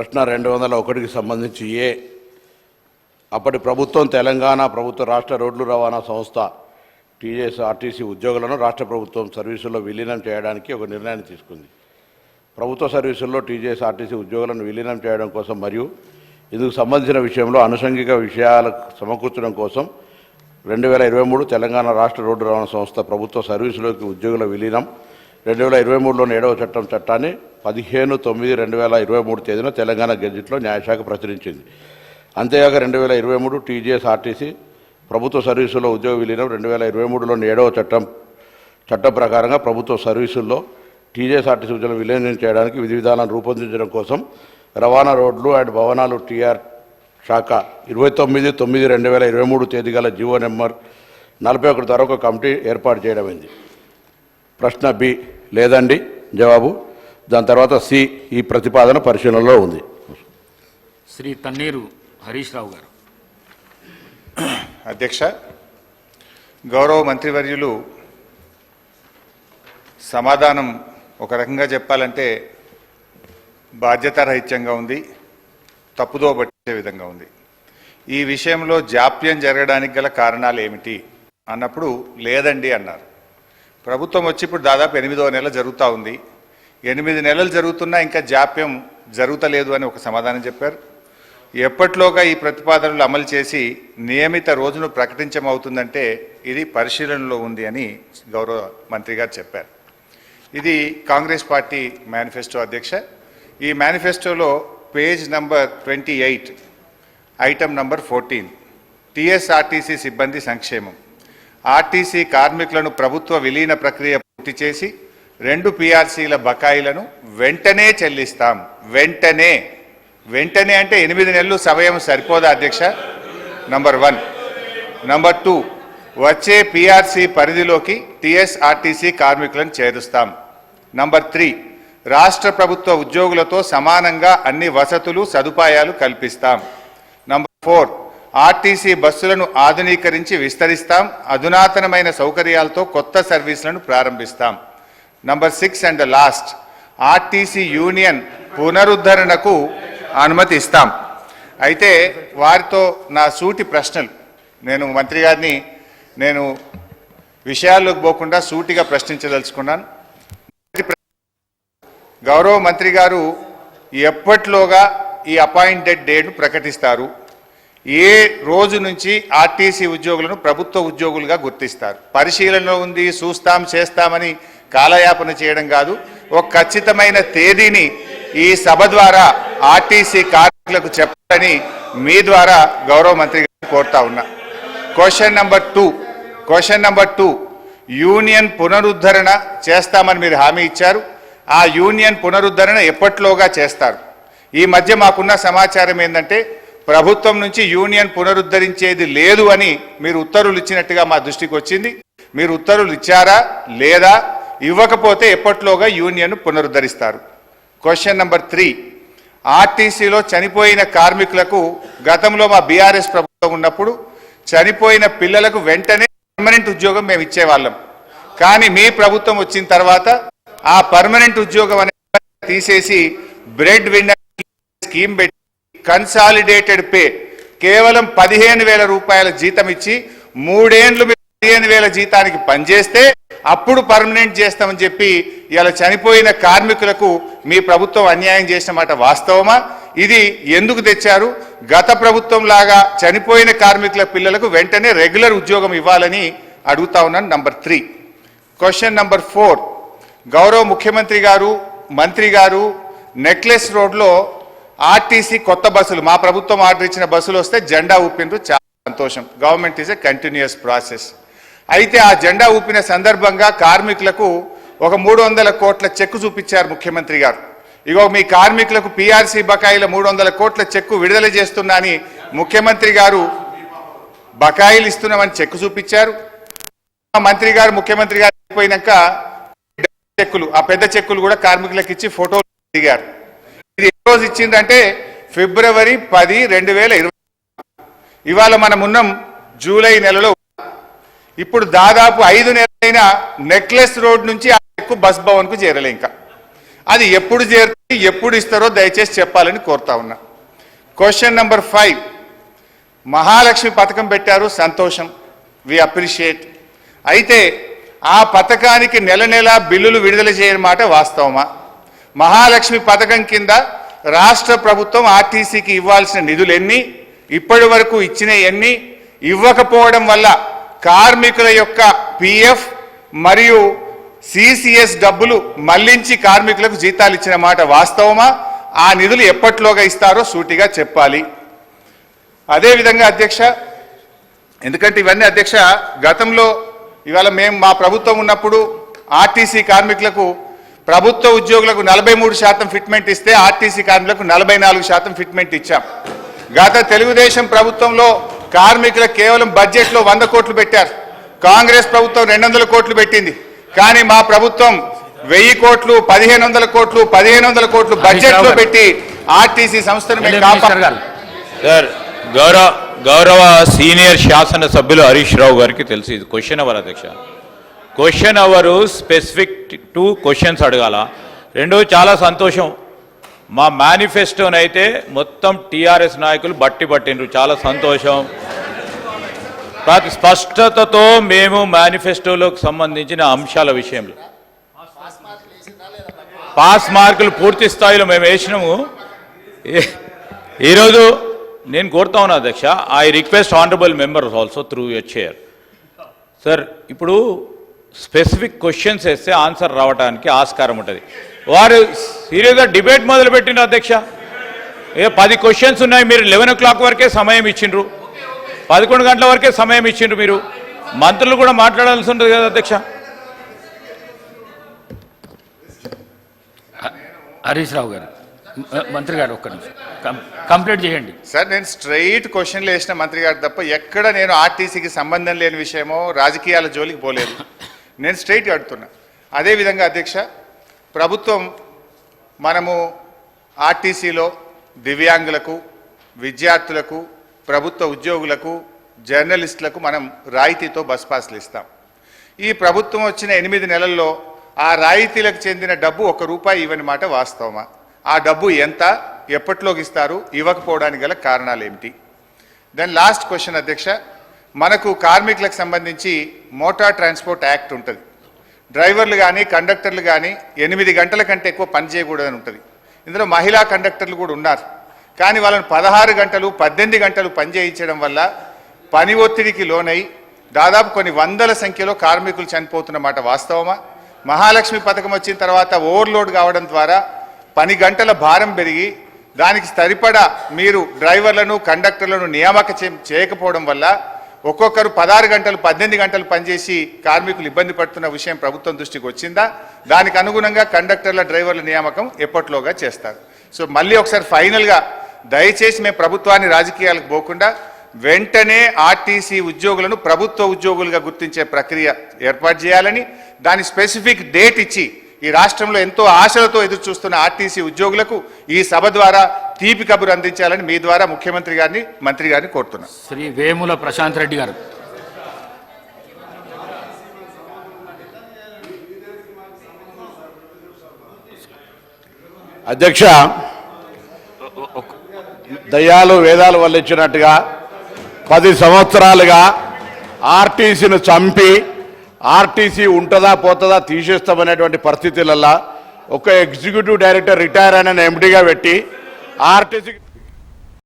ప్రశ్న రెండు వందల ఒకటికి సంబంధించి ఏ? అప్పటి ప్రభుత్వం తెలంగాణ ప్రభుత్వ రాష్ట్ర రోడ్లు రవాణా సంస్థ టీజేఎస్ ఆర్టీసీ ఉద్యోగులను రాష్ట్ర ప్రభుత్వం సర్వీసుల్లో విలీనం చేయడానికి ఒక నిర్ణయాన్ని తీసుకుంది. ప్రభుత్వ సర్వీసుల్లో టీజేఎస్ ఆర్టీసీ ఉద్యోగులను విలీనం చేయడం కోసం మరియు ఇందుకు సంబంధించిన విషయంలో అనుషంగిక విషయాలకు సమకూర్చడం కోసం రెండు వేల ఇరవై మూడు తెలంగాణ రాష్ట్ర రోడ్డు రవాణా సంస్థ ప్రభుత్వ సర్వీసులోకి ఉద్యోగుల విలీనం రెండు వేల ఇరవై మూడులోని ఏడవ చట్టం చట్టాన్ని పదిహేను తొమ్మిది రెండు వేల ఇరవై మూడు తేదీన తెలంగాణ గెజిట్లో న్యాయశాఖ ప్రచురించింది. అంతేగాక రెండు వేల ఇరవై మూడు టీజీఎస్ ఆర్టీసీ ప్రభుత్వ సర్వీసుల్లో ఉద్యోగ విలీనం రెండు వేల ఇరవై మూడులోని ఏడవ చట్టం చట్టం ప్రకారంగా ప్రభుత్వ సర్వీసుల్లో టీజేఎస్ఆర్టీసీ ఉద్యోగం విలీనం చేయడానికి విధి విధానాలను రూపొందించడం కోసం రవాణా రోడ్లు అండ్ భవనాలు టీఆర్ శాఖ ఇరవై తొమ్మిది తొమ్మిది రెండు వేల ఇరవై మూడు తేదీ గల జీవో నెంబర్ నలభై ఒకటి ద్వారా ఒక కమిటీ ఏర్పాటు చేయడమైంది. ప్రశ్న బి లేదండి. జవాబు. దాని తర్వాత సి ఈ ప్రతిపాదన పరిశీలనలో ఉంది. శ్రీ తన్నీరు హరీష్ రావు గారు. అధ్యక్ష గౌరవ మంత్రివర్యులు సమాధానం ఒక రకంగా చెప్పాలంటే బాధ్యతారహిత్యంగా ఉంది తప్పుదో పట్టే విధంగా ఉంది. ఈ విషయంలో జాప్యం జరగడానికి గల కారణాలు ఏమిటి? అన్నప్పుడు లేదండి అన్నారు. ప్రభుత్వం వచ్చి ఇప్పుడు దాదాపు ఎనిమిదవ నెల జరుగుతూ ఉంది. ఎనిమిది నెలలు జరుగుతున్నా ఇంకా జాప్యం జరుగుతలేదు అని ఒక సమాధానం చెప్పారు. ఎప్పట్లోగా ఈ ప్రతిపాదనలు అమలు చేసి నియమిత రోజును ప్రకటించమవుతుందంటే ఇది పరిశీలనలో ఉంది అని గౌరవ మంత్రి గారు చెప్పారు. ఇది కాంగ్రెస్ పార్టీ మేనిఫెస్టో అధ్యక్ష. ఈ మేనిఫెస్టోలో page number twenty eight item number fourteen TSRTC సిబ్బంది సంక్షేమం. ఆర్టీసీ కార్మికులను ప్రభుత్వ విలీన ప్రక్రియ పూర్తి చేసి రెండు పీఆర్సీల బకాయిలను వెంటనే చెల్లిస్తాం. వెంటనే. వెంటనే అంటే ఎనిమిది నెలలు సమయం సరిపోదా అధ్యక్ష? నంబర్ వన్ నంబర్ టూ వచ్చే పీఆర్సీ పరిధిలోకి టీఎస్ఆర్టీసీ కార్మికులను చేరుస్తాం. నంబర్ త్రీ రాష్ట్ర ప్రభుత్వ ఉద్యోగులతో సమానంగా అన్ని వసతులు సదుపాయాలు కల్పిస్తాం. నంబర్ ఫోర్ ఆర్టీసీ బస్సులను ఆధునీకరించి విస్తరిస్తాం అధునాతనమైన సౌకర్యాలతో కొత్త సర్వీసులను ప్రారంభిస్తాం. Number six and last RTC union పునరుద్ధరణకు అనుమతి ఇస్తాం అయితే వారితో నా సూటి ప్రశ్నలు. నేను మంత్రి గారిని నేను విషయాల్లోకి పోకుండా సూటిగా ప్రశ్నించదలుచుకున్నాను. గౌరవ మంత్రి గారు ఎప్పట్లోగా ఈ అపాయింటెడ్ డేట్ను ప్రకటిస్తారు? ఏ రోజు నుంచి ఆర్టీసీ ఉద్యోగులను ప్రభుత్వ ఉద్యోగులుగా గుర్తిస్తారు. పరిశీలనలో ఉంది చూస్తాం చేస్తామని కాలయాపన చేయడం కాదు. ఒక ఖచ్చితమైన తేదీని ఈ సభ ద్వారా ఆర్టీసీ కార్మికులకు చెప్పాలని మీ ద్వారా గౌరవ మంత్రి కోరుతా ఉన్నా. Question number two question number two union పునరుద్ధరణ చేస్తామని మీరు హామీ ఇచ్చారు. ఆ యూనియన్ పునరుద్ధరణ ఎప్పట్లోగా చేస్తారు? ఈ మధ్య మాకున్న సమాచారం ఏంటంటే ప్రభుత్వం నుంచి యూనియన్ పునరుద్ధరించేది లేదు అని మీరు ఉత్తర్వులు ఇచ్చినట్టుగా మా దృష్టికి వచ్చింది. మీరు ఉత్తర్వులు ఇచ్చారా? లేదా? ఇవ్వకపోతే ఎప్పట్లోగా యూనియన్ పునరుద్ధరిస్తారు? Question number three. ఆర్టీసీలో చనిపోయిన కార్మికులకు గతంలో మా బీఆర్ఎస్ ప్రభుత్వం ఉన్నప్పుడు చనిపోయిన పిల్లలకు వెంటనే పర్మనెంట్ ఉద్యోగం మేము ఇచ్చేవాళ్ళం. కానీ మీ ప్రభుత్వం వచ్చిన తర్వాత ఆ పర్మనెంట్ ఉద్యోగం అనేది తీసేసి బ్రెడ్ విన్నర్ స్కీమ్ పెట్టి కన్సాలిడేటెడ్ పే కేవలం పదిహేను వేల రూపాయల జీతం ఇచ్చి మూడేండ్లు పదిహేను వేల జీతానికి పనిచేస్తే అప్పుడు పర్మనెంట్ చేస్తామని చెప్పి ఇలా చనిపోయిన కార్మికులకు మీ ప్రభుత్వం అన్యాయం చేసిన మాట వాస్తవమా? ఇది ఎందుకు తెచ్చారు? గత ప్రభుత్వం లాగా చనిపోయిన కార్మికుల పిల్లలకు వెంటనే రెగ్యులర్ ఉద్యోగం ఇవ్వాలని అడుగుతా ఉన్నాను. Number three. Question number four. గౌరవ ముఖ్యమంత్రి గారు మంత్రి గారు నెక్లెస్ రోడ్లో ఆర్టీసీ కొత్త బస్సులు మా ప్రభుత్వం ఆర్డర్ ఇచ్చిన బస్సులు వస్తే జెండా ఊపిండ్రు చాలా సంతోషం. Government is a continuous process అయితే ఆ జెండా ఊపిన సందర్భంగా కార్మికులకు ఒక మూడు వందల కోట్ల చెక్కు చూపించారు ముఖ్యమంత్రి గారు. ఇగో మీ కార్మికులకు పీఆర్సీ బకాయిల మూడు వందల కోట్ల చెక్కు విడుదల చేస్తున్నా అని ముఖ్యమంత్రి గారు బకాయిలు ఇస్తున్నామని చెక్కు చూపించారు. మంత్రి గారు ముఖ్యమంత్రి గారు అయిపోయినాక చెక్కులు ఆ పెద్ద చెక్కులు కూడా కార్మికులకు ఇచ్చి ఫోటోలు దిగారు. ఇది ఏ రోజు ఇచ్చిందంటే ఫిబ్రవరి పది రెండు వేల ఇరవై ఇవాళ మనం ఉన్నాం జూలై నెలలో. ఇప్పుడు దాదాపు ఐదు నెలలైన నెక్లెస్ రోడ్ నుంచి ఆ చెక్కు బస్ భవన్కు చేరలే ఇంకా. అది ఎప్పుడు చేరుతుంది ఎప్పుడు ఇస్తారో దయచేసి చెప్పాలని కోరుతా ఉన్నా. క్వశ్చన్ నెంబర్ ఫైవ్ మహాలక్ష్మి పథకం పెట్టారు సంతోషం. వి అప్రిషియేట్ అయితే ఆ పథకానికి నెల నెల బిల్లులు విడుదల చేయని మాట వాస్తవమా? మహాలక్ష్మి పథకం కింద రాష్ట్ర ప్రభుత్వం ఆర్టీసీకి ఇవ్వాల్సిన నిధులు ఎన్ని? ఇప్పటి వరకు ఇచ్చిన ఎన్ని? ఇవ్వకపోవడం వల్ల కార్మికుల యొక్క పిఎఫ్ మరియు సిసిఎస్ డబ్బులు మళ్ళించి కార్మికులకు జీతాలు ఇచ్చిన మాట వాస్తవమా? ఆ నిధులు ఎప్పట్లోగా ఇస్తారో సూటిగా చెప్పాలి. అదేవిధంగా అధ్యక్ష ఎందుకంటే ఇవన్నీ అధ్యక్ష గతంలో ఇవాళ మేము మా ప్రభుత్వం ఉన్నప్పుడు ఆర్టీసీ కార్మికులకు ప్రభుత్వ ఉద్యోగులకు నలభై మూడు శాతం ఫిట్మెంట్ ఇస్తే ఆర్టీసీ కార్మికులకు నలభై నాలుగు శాతం ఫిట్మెంట్ ఇచ్చాం. గత తెలుగుదేశం ప్రభుత్వంలో కార్మికులకు కేవలం బడ్జెట్లో వంద కోట్లు పెట్టారు. కాంగ్రెస్ ప్రభుత్వం రెండు కోట్లు పెట్టింది. కానీ మా ప్రభుత్వం వెయ్యి కోట్లు పదిహేను వందల కోట్లు పదిహేను వందల కోట్లు బడ్జెట్లో పెట్టి ఆర్టీసీ సంస్థను సార్ గౌరవ గౌరవ సీనియర్ శాసన సభ్యులు హరీష్ రావు గారికి తెలుసు ఇది క్వశ్చన్ అవర్ అధ్యక్ష. Question hour specific to questions అడగాల. రెండు చాలా సంతోషం. మా మేనిఫెస్టోనైతే మొత్తం టీఆర్ఎస్ నాయకులు బట్టి పట్టిండ్రు. చాలా సంతోషం. ప్రతి స్పష్టతతో మేము మేనిఫెస్టోలోకి సంబంధించిన అంశాల విషయంలో. పాస్ మార్కులు పూర్తి స్థాయిలో మేము వేసినాము. ఈరోజు నేను కోరుతా ఉన్నా అధ్యక్ష I request honourable members also through your chair sir ఇప్పుడు స్పెసిఫిక్ క్వశ్చన్స్ వేస్తే ఆన్సర్ రావడానికి ఆస్కారం ఉంటుంది. వారు సీరియస్గా డిబేట్ మొదలుపెట్టిండ్రు అధ్యక్ష. ఏ పది క్వశ్చన్స్ ఉన్నాయి మీరు లెవెన్ ఓ క్లాక్ వరకే సమయం ఇచ్చిండ్రు. పదకొండు గంటల వరకే సమయం ఇచ్చిండ్రు మీరు. మంత్రులు కూడా మాట్లాడాల్సి ఉంటుంది కదా అధ్యక్ష. హరీష్ రావు గారు మంత్రి గారు ఒక్క నిమిషం. కంప్లీట్ చేయండి. సార్ నేను స్ట్రైట్ క్వశ్చన్లు వేసిన మంత్రి గారు తప్ప ఎక్కడ నేను ఆర్టీసీకి సంబంధం లేని విషయమో రాజకీయాల జోలికి పోలేదు. నేను స్ట్రైట్ అడుగుతున్నా అదేవిధంగా అధ్యక్ష ప్రభుత్వం మనము ఆర్టీసీలో దివ్యాంగులకు విద్యార్థులకు ప్రభుత్వ ఉద్యోగులకు జర్నలిస్టులకు మనం రాయితీతో బస్ పాస్లు ఇస్తాం. ఈ ప్రభుత్వం వచ్చిన ఎనిమిది నెలల్లో ఆ రాయితీలకు చెందిన డబ్బు ఒక రూపాయి ఇవ్వని మాట వాస్తవమా? ఆ డబ్బు ఎంత ఎప్పట్లోకి ఇస్తారు ఇవ్వకపోవడానికి గల కారణాలు ఏమిటి? దెన్ లాస్ట్ క్వశ్చన్ అధ్యక్ష మనకు కార్మికులకు సంబంధించి మోటార్ ట్రాన్స్పోర్ట్ యాక్ట్ ఉంటుంది. డ్రైవర్లు కానీ కండక్టర్లు కానీ ఎనిమిది గంటల కంటే ఎక్కువ పని చేయకూడదని ఉంటుంది. ఇందులో మహిళా కండక్టర్లు కూడా ఉన్నారు. కానీ వాళ్ళని పదహారు గంటలు పద్దెనిమిది గంటలు పని చేయించడం వల్ల పని ఒత్తిడికి లోనై దాదాపు కొన్ని వందల సంఖ్యలో కార్మికులు చనిపోతున్నమాట వాస్తవమా? మహాలక్ష్మి పథకం వచ్చిన తర్వాత ఓవర్లోడ్ కావడం ద్వారా పని గంటల భారం పెరిగి దానికి సరిపడా మీరు డ్రైవర్లను కండక్టర్లను నియామక చేయకపోవడం వల్ల ఒక్కొక్కరు పదహారు గంటలు పద్దెనిమిది గంటలు పనిచేసి కార్మికులు ఇబ్బంది పడుతున్న విషయం ప్రభుత్వం దృష్టికి వచ్చిందా? దానికి అనుగుణంగా కండక్టర్ల డ్రైవర్ల నియామకం ఎప్పట్లోగా చేస్తారు? సో మళ్ళీ ఒకసారి ఫైనల్గా దయచేసి మేము ప్రభుత్వాన్ని రాజకీయాలకు పోకుండా వెంటనే ఆర్టీసీ ఉద్యోగులను ప్రభుత్వ ఉద్యోగులుగా గుర్తించే ప్రక్రియ ఏర్పాటు చేయాలని దాని స్పెసిఫిక్ డేట్ ఇచ్చి ఈ రాష్ట్రంలో ఎంతో ఆశలతో ఎదురు చూస్తున్న ఆర్టీసీ ఉద్యోగులకు ఈ సభ ద్వారా తీపి కబురు అందించాలని మీ ద్వారా ముఖ్యమంత్రి గారిని మంత్రి గారిని కోరుతున్నాను శ్రీ వేముల ప్రశాంత్ రెడ్డి గారు. అధ్యక్ష దయ్యాలు వేదాలు వల్లించినట్టుగా పది సంవత్సరాలుగా ఆర్టీసీని చంపి ఆర్టీసీ ఉంటుందా పోతుందా తీసేస్తామనేటువంటి పరిస్థితులల్లా ఒక ఎగ్జిక్యూటివ్ డైరెక్టర్ రిటైర్ అయిన ఎండిగా పెట్టి ఆర్టీసీ